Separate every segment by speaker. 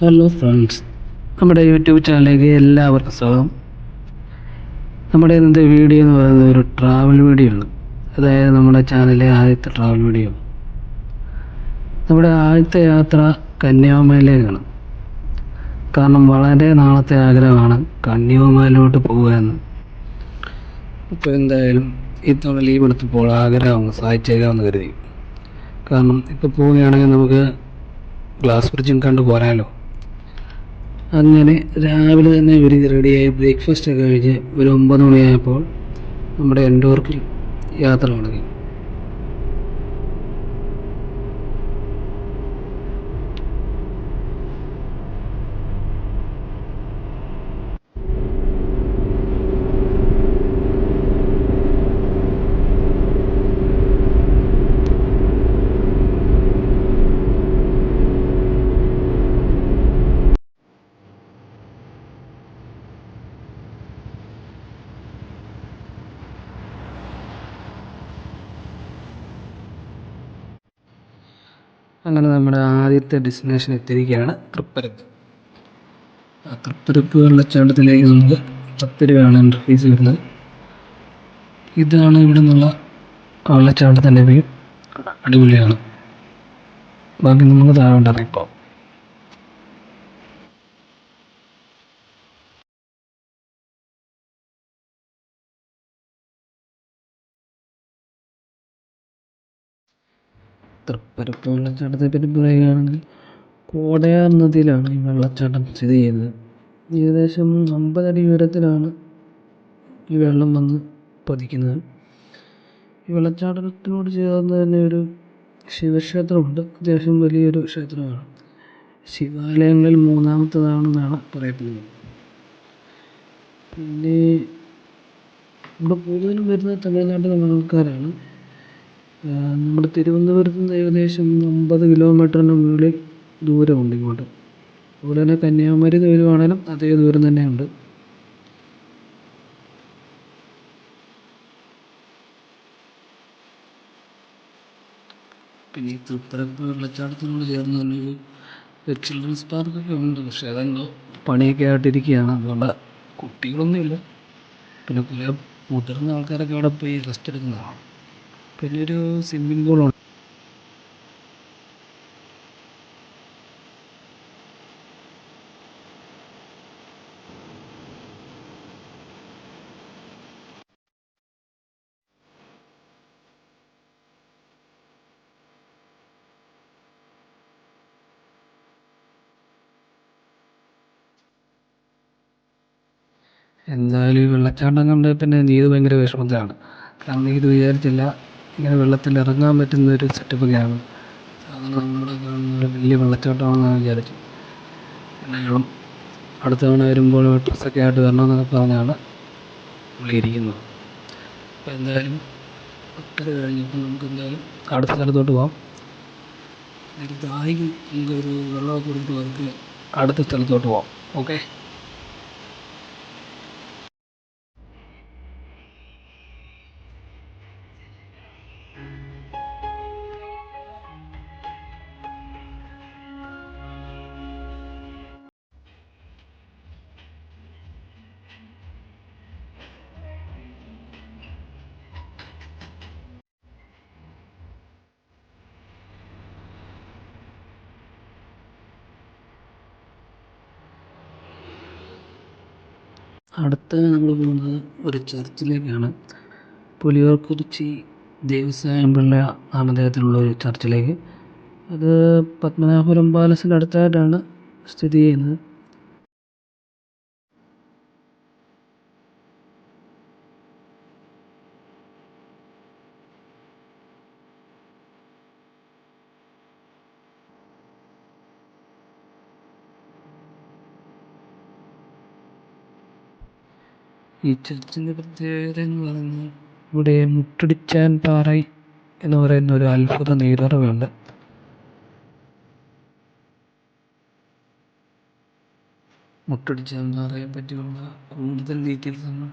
Speaker 1: Hello friends നമ്മുടെ YouTube ചാനലിലേക്ക് എല്ലാവർക്കും സ്വാഗതം. നമ്മുടെ ഇന്നത്തെ വീഡിയോ എന്ന് പറയുന്നത് ഒരു ട്രാവൽ വീഡിയോ ആണ്. അതായത് നമ്മുടെ ചാനലിലെ ആദ്യത്തെ ട്രാവൽ വീഡിയോ നമ്മുടെ ആദ്യത്തെ യാത്ര കന്യാകുമാരിയിലേക്കാണ്. കാരണം വളരെ നാളത്തെ ആഗ്രഹമാണ് കന്യാകുമാരിയിലോട്ട് പോകുക എന്ന്. ഇപ്പോൾ എന്തായാലും ഇത്തവണ ലീവ് എടുത്തപ്പോൾ ആഗ്രഹം സഹായിച്ചേക്കാമെന്ന് കരുതി. കാരണം ഇപ്പോൾ പോവുകയാണെങ്കിൽ നമുക്ക് ഗ്ലാസ് ബ്രിഡ്ജും കണ്ട് പോരാമല്ലോ അങ്ങനെ രാവിലെ തന്നെ ഇവർ റെഡിയായി ബ്രേക്ക്ഫാസ്റ്റ് ഒക്കെ കഴിച്ച് ഒരു ഒമ്പത് മണിയായപ്പോൾ നമ്മുടെ എൻഡോർക്കിൽ യാത്ര തുടങ്ങി. അങ്ങനെ നമ്മുടെ ആദ്യത്തെ ഡെസ്റ്റിനേഷൻ എത്തിയിരിക്കുകയാണ് തൃപ്പരപ്പ്. ആ തൃപ്പരപ്പ് വെള്ളച്ചാട്ടത്തിലേക്ക് നമുക്ക് പത്ത് രൂപയാണ് എൻട്രി ഫീസ് വരുന്നത്. ഇതാണ് ഇവിടെ നിന്നുള്ള വെള്ളച്ചാട്ടത്തിന്റെ വ്യൂ അടിപൊളിയാണ്. ബാക്കി നമുക്ക് താഴെ ഉണ്ടാകും ഇറങ്ങിപ്പോകാം തൃപ്പരപ്പ് വെള്ളച്ചാട്ടത്തെ പറ്റി പറയുകയാണെങ്കിൽ കോടയാർ നദിയിലാണ് ഈ വെള്ളച്ചാട്ടം സ്ഥിതി ചെയ്യുന്നത്. ഏകദേശം അമ്പതടി ഉയരത്തിലാണ് ഈ വെള്ളം വന്ന് പതിക്കുന്നത്. ഈ വെള്ളച്ചാട്ടത്തിനോട് ചേർന്ന് തന്നെ ഒരു ശിവക്ഷേത്രമുണ്ട്. അത്യാവശ്യം വലിയൊരു ക്ഷേത്രമാണ്. ശിവാലയങ്ങളിൽ മൂന്നാമത്തേതാണെന്നാണ് പറയപ്പെടുന്നത്. പിന്നെ ഇവിടെ കൂടുതലും വരുന്നത് തമിഴ്നാട്ടിൽ നിന്നുള്ള ആൾക്കാരാണ്. നമ്മുടെ തിരുവനന്തപുരത്ത് നിന്ന് ഏകദേശം അമ്പത് കിലോമീറ്ററിന് മുകളിൽ ദൂരമുണ്ട് ഇങ്ങോട്ട്. അതുപോലെ തന്നെ കന്യാകുമാരി വരുവാണേലും അതേ ദൂരം തന്നെയുണ്ട്. പിന്നെ ഈ തൃപ്പരപ്പ് വെള്ളച്ചാട്ടത്തിനോട് ചേർന്ന് ഒരു ചിൽഡ്രൻസ് പാർക്കൊക്കെ ഉണ്ട്. പക്ഷേ അതെന്തോ പണിയൊക്കെ ആയിട്ടിരിക്കുകയാണ്. അതുകൊണ്ട് കുട്ടികളൊന്നുമില്ല. പിന്നെ കുറേ മുതിർന്ന ആൾക്കാരൊക്കെ അവിടെ പോയി റെസ്റ്റ് എടുക്കുന്നതാണ്. പിന്നെ ഒരു സ്വിമ്മിംഗ് പൂളുണ്ട് എന്തായാലും ഈ വെള്ളച്ചാട്ടം കണ്ടതിൽ പിന്നെ നീത് ഭയങ്കര വിഷമത്തിലാണ്. കാരണം നീത് വിചാരിച്ചില്ല. ഇങ്ങനെ വെള്ളത്തിൽ ഇറങ്ങാൻ പറ്റുന്ന ഒരു സെറ്റപ്പൊക്കെയാണ് സാധാരണ നമ്മുടെ കാണുന്ന വലിയ വെള്ളച്ചാട്ടമാണെന്നാണ് വിചാരിച്ചത് എന്നാലും അടുത്ത തവണ വരുമ്പോൾ ഡ്രസ്സൊക്കെ ആയിട്ട് വരണമെന്നൊക്കെ പറഞ്ഞാണ് ഇരിക്കുന്നത്. അപ്പോൾ എന്തായാലും ഒത്തിരി കഴിഞ്ഞപ്പോൾ നമുക്ക് എന്തായാലും അടുത്ത സ്ഥലത്തോട്ട് പോകാം എനിക്ക് ദാഹിക്കും നമുക്കൊരു വെള്ളമൊക്കെ കുടിച്ചിട്ട് പതുക്കെ അടുത്ത സ്ഥലത്തോട്ട് പോകാം ഓക്കെ? അടുത്ത നമ്മൾ പോകുന്നത് ഒരു ചർച്ചിലേക്കാണ്. പുലിയൂർക്കുറിച്ചി ദേവസ്വയം പിള്ള അദ്ദേഹത്തിനുള്ള ഒരു ചർച്ചിലേക്ക്. അത് പത്മനാഭപുരം പാലസിന്റെ അടുത്തായിട്ടാണ് സ്ഥിതി ചെയ്യുന്നത്. ഈ ചർച്ചിന്റെ പ്രത്യേകത എന്ന് പറഞ്ഞാൽ ഇവിടെ മുട്ടടിച്ചാൻ പാറ എന്ന് പറയുന്ന ഒരു അത്ഭുത നീരുറവയുണ്ട് മുട്ടടിച്ചാൻ പാറയെ പറ്റിയുള്ള കൂടുതൽ ഡീറ്റെയിൽസ് നമ്മൾ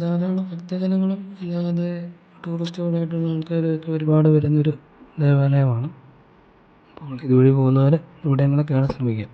Speaker 1: ധാരാളം ഭക്തജനങ്ങളും അല്ലാതെ ടൂറിസ്റ്റുകളായിട്ടുള്ള ആൾക്കാരൊക്കെ ഒരുപാട് വരുന്നൊരു ദേവാലയമാണ്. അപ്പോൾ ഇതുവഴി പോകുന്നവർ കാണാൻ ശ്രമിക്കുക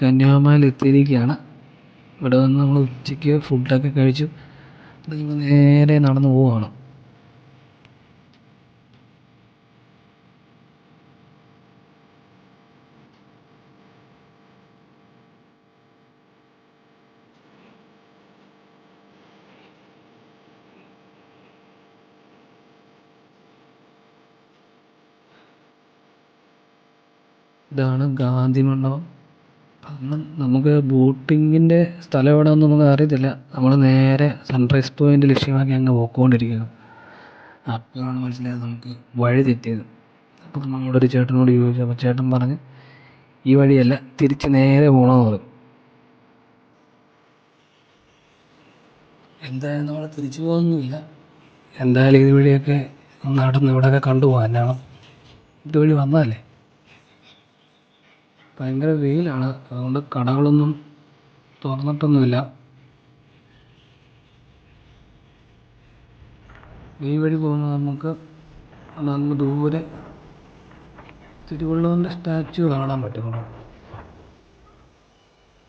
Speaker 1: കന്യാകുമാരിയിൽ എത്തിയിരിക്കുകയാണ്. ഇവിടെ വന്ന് നമ്മൾ ഉച്ചയ്ക്ക് ഫുഡൊക്കെ കഴിച്ചു. നമ്മൾ നേരെ നടന്ന് പോവുകയാണ് ഇതാണ് ഗാന്ധി മണ്ഡപം. അന്ന് നമുക്ക് ബോട്ടിങ്ങിന്റെ സ്ഥലം എവിടെയാണെന്ന് നമുക്ക് അറിയത്തില്ല. നമ്മൾ നേരെ സൺറൈസ് പോയിന്റ് ലക്ഷ്യമാക്കി അങ്ങ് പോയിക്കൊണ്ടിരിക്കുകയാണ്. അപ്പോഴാണ് മനസ്സിലായത് നമുക്ക് വഴി തെറ്റിയത്. അപ്പോൾ നമ്മളോട് ഒരു ചേട്ടനോട് ചോദിച്ചു. അപ്പോൾ ചേട്ടൻ പറഞ്ഞ് ഈ വഴിയല്ല തിരിച്ച് നേരെ പോകണമെന്ന് പറഞ്ഞു. എന്തായാലും നമ്മൾ തിരിച്ചു പോകുന്നില്ല. എന്തായാലും ഇതുവഴിയൊക്കെ നടന്ന് ഇവിടെയൊക്കെ കണ്ടു പോകാനാണ് ഇതുവഴി വന്നതല്ലേ? ഭയങ്കര വെയിലാണ്. അതുകൊണ്ട് കടകളൊന്നും തുറന്നിട്ടൊന്നുമില്ല. ഈ വഴി പോകുമ്പോൾ നമുക്ക് അങ്ങ് ദൂരെ തിരുവള്ളുവന്റെ സ്റ്റാച്ചു കാണാൻ പറ്റും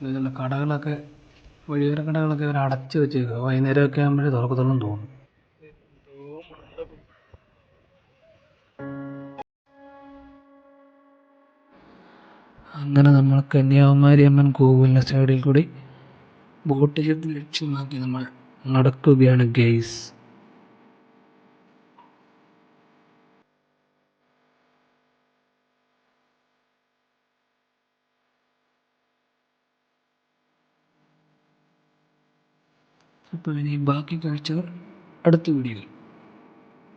Speaker 1: ഇതിലുള്ള കടകളൊക്കെ വഴിയോര കടകളൊക്കെ അവർ അടച്ചു വെച്ചേക്കുക വൈകുന്നേരമൊക്കെ ആകുമ്പോഴേ തുറക്കത്തുള്ളൂ എന്ന് തോന്നുന്നു. അങ്ങനെ നമ്മൾ കന്യാകുമാരി അമ്മൻ കോവിലിന്റെ സൈഡിൽ കൂടി ബോട്ട് ലക്ഷ്യമാക്കി നമ്മൾ നടക്കുകയാണ് ഗെയ്സ് അപ്പോൾ ഇനി ബാക്കി കാഴ്ചകൾ അടുത്ത വീഡിയോയിൽ.